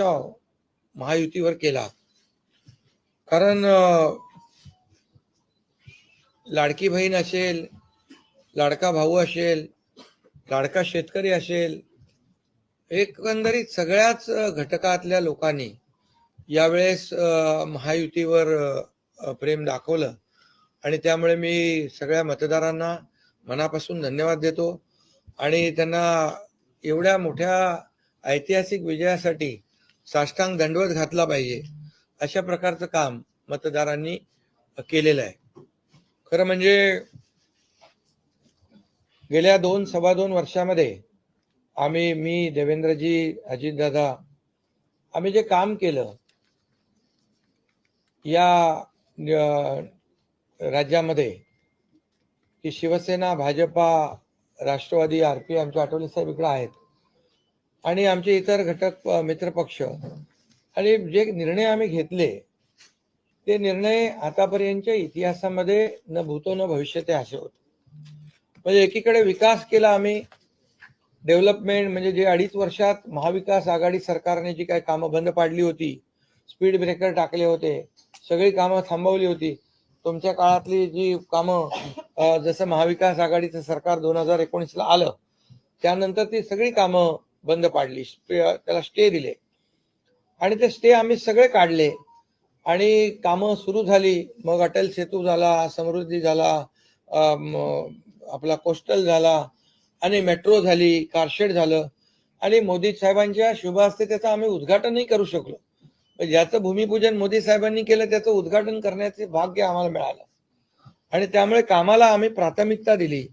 वर्षाव महायुतीवर केला. कारण लाडकी बहीण असेल लाडका भाऊ असेल लाडका शेतकरी असेल एकंदरीत सगळ्याच घटकातल्या लोकांनी यावेळेस महायुतीवर प्रेम दाखवलं. आणि त्यामुळे मी सगळ्या मतदारांना मनापासून धन्यवाद देतो. आणि त्यांना एवढ्या मोठ्या ऐतिहासिक विजयासाठी साष्टांग दंडवत घातला पाहिजे. अशा प्रकारचं काम मतदारांनी केलेलं आहे. खरं म्हणजे गेल्या दोन सव्वा दोन वर्षामध्ये आम्ही मी देवेंद्रजी अजितदादा आम्ही जे काम केलं या राज्यामध्ये की शिवसेना भाजपा राष्ट्रवादी आर पी आमच्या आठवले साहेब इकडे आहेत. आणि आमचे इतर घटक मित्रपक्ष आणि जे निर्णय आम्ही घेतले ते निर्णय आतापर्यंतच्या इतिहासामध्ये न भूतो न भविष्य ते असे होते. म्हणजे एकीकडे विकास केला आम्ही डेव्हलपमेंट म्हणजे जे अडीच वर्षात महाविकास आघाडी सरकारने जी काही कामं बंद पाडली होती स्पीड ब्रेकर टाकले होते सगळी कामं थांबवली होती. तुमच्या काळातली जी कामं जसं महाविकास आघाडीचं सरकार दोन हजार एकोणीसला आलं त्यानंतर ती सगळी कामं बंद पाडली. त्याला स्टे दिले. आणि ते स्टे आम्ही सगळे काढले. आणि कामं सुरू झाली. मग अटल सेतू झाला समृद्धी झाला आपला कोस्टल झाला आणि मेट्रो झाली कारशेड झालं. आणि मोदी साहेबांच्या शुभ हस्ते त्याचं आम्ही उद्घाटनही करू शकलो. ज्याचं भूमिपूजन मोदी साहेबांनी केलं त्याचं उद्घाटन करण्याचे भाग्य आम्हाला मिळालं. आणि त्यामुळे कामाला आम्ही प्राथमिकता दिली.